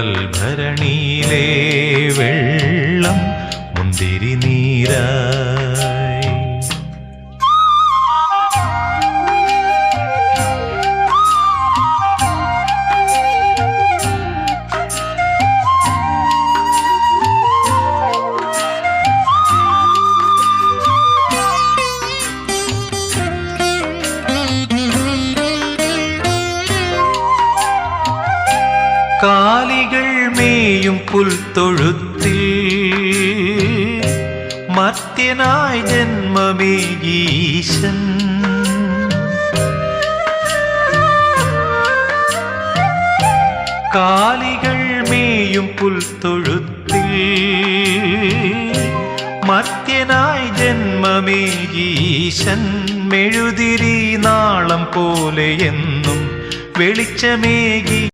കൽഭരണിയിലെ വെള്ളം മുന്തിരി നീരായി കാലികൾ മേയും പുൽത്തൊഴുത്തിൽ മർത്യനായി ജന്മമേകീശൻ കാലികൾ മേയും പുൽത്തൊഴുത്തിൽ മർത്യനായി ജന്മമേകീശൻ മെഴുതിരി നാളം പോലെ എന്നും വെളിച്ചമേകി